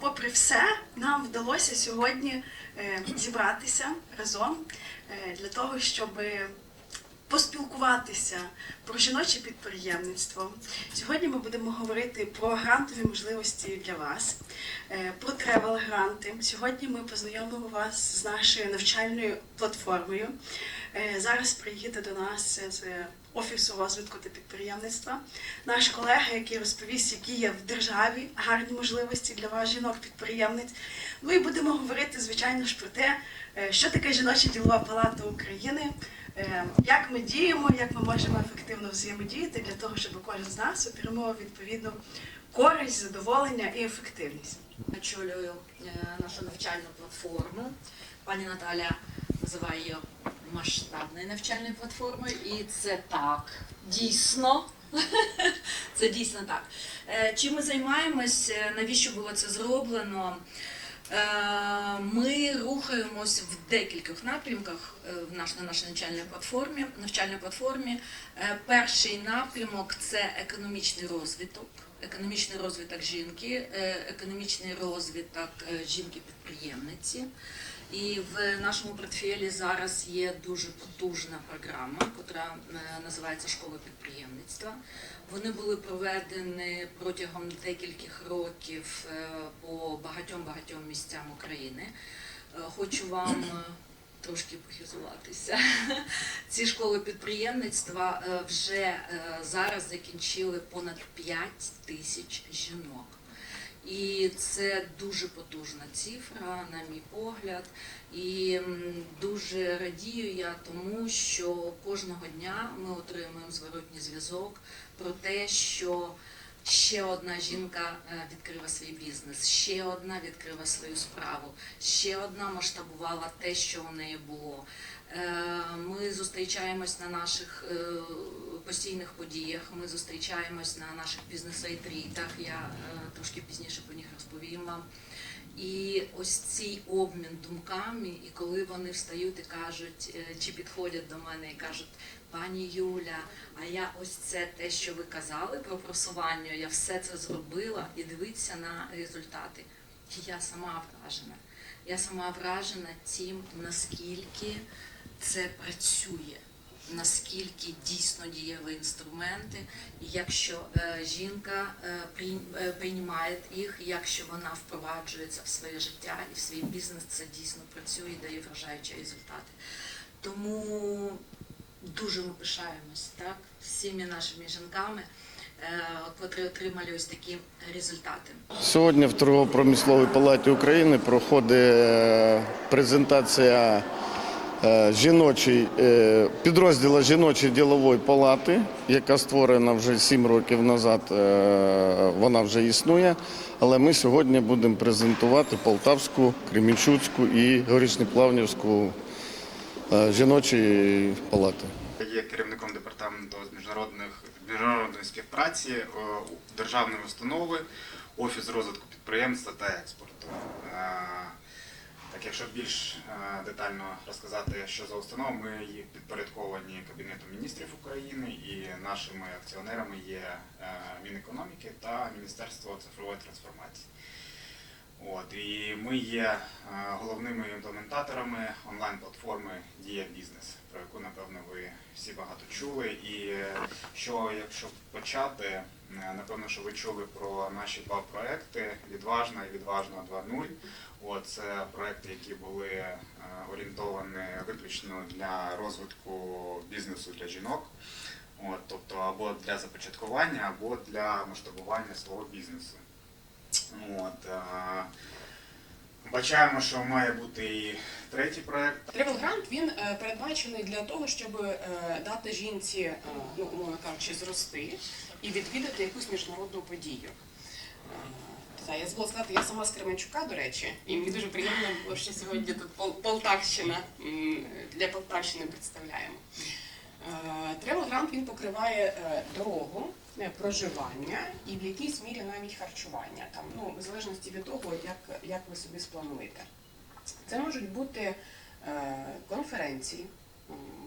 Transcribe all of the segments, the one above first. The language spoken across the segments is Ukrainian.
Попри все, нам вдалося сьогодні е, зібратися разом е, для того, щоб поспілкуватися про жіноче підприємництво. Сьогодні ми будемо говорити про грантові можливості для вас, е, про тревел-гранти. Сьогодні ми познайомимо вас з нашою навчальною платформою. Е, Зараз приїде до нас з Офісу розвитку та підприємництва наш колега, який розповість, які є в державі гарні можливості для вас, жінок-підприємниць. Ну і будемо говорити, звичайно ж, про те, е, що таке жіноча ділова палата України, е, як ми діємо, як ми можемо ефективно взаємодіяти для того, щоб кожен з нас отримував відповідну користь, задоволення і ефективність. очолюю е, нашу навчальну платформу. Пані Наталя називає її масштабною навчальною платформою, і це так, дійсно. Це дійсно так. Е, Чим ми займаємось, е, навіщо було це зроблено? Е, Ми рухаємось в декількох напрямках на нашій навчальній платформі. Навчальній платформі. Перший напрямок це економічний розвиток, економічний розвиток жінки, економічний розвиток жінки-підприємниці. І в нашому портфелі зараз є дуже потужна програма, яка називається Школа підприємництва. Вони були проведені протягом декількох років е, по багатьом багатьом місцям України. Е, Хочу вам е, трошки похизуватися. Ці школи підприємництва е, вже е, зараз закінчили понад 5 тисяч жінок. І це дуже потужна цифра, на мій погляд. І дуже радію я тому, що кожного дня ми отримуємо зворотній зв'язок про те, що ще одна жінка е, відкрила свій бізнес, ще одна відкрила свою справу, ще одна масштабувала те, що у неї було. Е, Ми зустрічаємось на наших е, постійних подіях. Ми зустрічаємось на наших бізнес-ретрітах. Я трошки пізніше вам. І ось цей обмін думками, і коли вони встають і кажуть, е, чи підходять до мене і кажуть, пані Юля, а я ось це те, що ви казали про просування, я все це зробила і дивіться на результати. І я сама вражена. Я сама вражена тим, наскільки це працює, наскільки дійсно дієві інструменти, якщо е, жінка е, е, приймає їх, якщо вона впроваджується в своє життя і в свій бізнес, це дійсно працює і дає вражаючі результати. Тому дуже ми пишаємось так, всіми нашими жінками, котрі отримали ось такі результати. Сьогодні в торгово-промисловій палаті України проходить презентація е, жіночої е, підрозділу жіночої ділової палати, яка створена вже 7 років назад. е, Вона вже існує. Але ми сьогодні будемо презентувати Полтавську, Кремінчуцьку і Горішнеплавнівську жіночі палати. Є керівником департаменту з міжнародних міжнародної співпраці державної установи, офіс розвитку підприємства та експорту. Так, якщо більш е, детально розказати, що за установа, ми підпорядковані Кабінетом міністрів України і нашими акціонерами є е, Мінекономіки та Міністерство цифрової трансформації. От, і ми є е, головними імплементаторами онлайн-платформи Дія Бізнес, про яку, напевно, ви всі багато чули. І е, що, якщо почати, е, напевно, що ви чули про наші два проекти Відважна і Відважна 2.0. От, це проекти, які були орієнтовані виключно для розвитку бізнесу для жінок. От, тобто або для започаткування, або для масштабування свого бізнесу. От, е, бачаємо, що має бути і третій проект. Travel Grant він е, передбачений для того, щоб е, дати жінці, е, ну умовно кажучи, зрости і відвідати якусь міжнародну подію. Та я забула сказати, я сама з Кременчука, до речі, і мені дуже приємно було, що сьогодні тут Полтавщина для Полтавщини представляємо. Travel Grant він покриває дорогу, проживання і в якійсь мірі навіть харчування, там, ну, в залежності від того, як, як ви собі сплануєте. Це можуть бути е, конференції,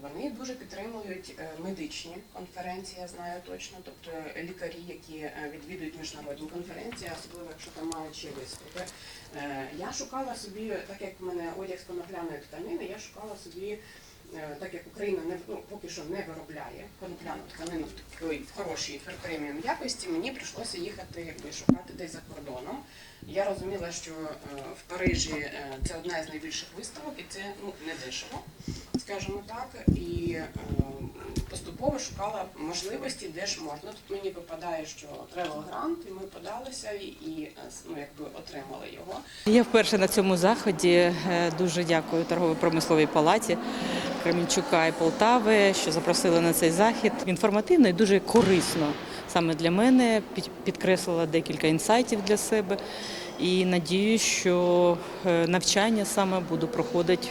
Вони дуже підтримують е, медичні конференції, я знаю точно, тобто е, лікарі, які е, відвідують міжнародні конференції, особливо якщо там мають ще виступи. Е, Я шукала собі, так як в мене одяг з конопляної тканини, я шукала собі, е, так як Україна не ну, поки що не виробляє конопляну тканину в хорошій преміум якості, мені прийшлося їхати якби шукати десь за кордоном. Я розуміла, що е, в Парижі е, це одна із найбільших виставок, і це ну не дешево, скажімо так. І е, поступово шукала можливості, де ж можна. Тут мені випадає, що travel грант, і ми подалися і, е, ну, якби отримали його. Я вперше на цьому заході. Е, Дуже дякую торгово-промисловій палаті Кременчука і Полтави, що запросили на цей захід. Інформативно і дуже корисно саме для мене. Підкреслила декілька інсайтів для себе і надію, що е, навчання саме буду проходити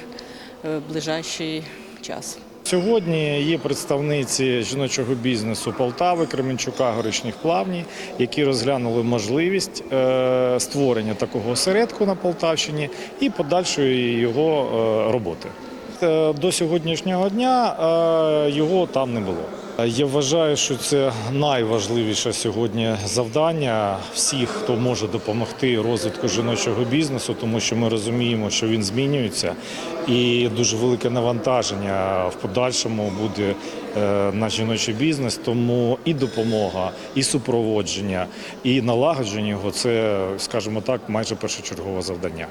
е, в ближайший час. Сьогодні є представниці жіночого бізнесу Полтави, Кременчука, Горичних Плавні, які розглянули можливість е, створення такого осередку на Полтавщині і подальшої його е, роботи. Е, До сьогоднішнього дня е, його там не було. Я вважаю, що це найважливіше сьогодні завдання всіх, хто може допомогти розвитку жіночого бізнесу, тому що ми розуміємо, що він змінюється, і дуже велике навантаження в подальшому буде е, на жіночий бізнес. Тому і допомога, і супроводження, і налагодження його це, скажімо так, майже першочергове завдання.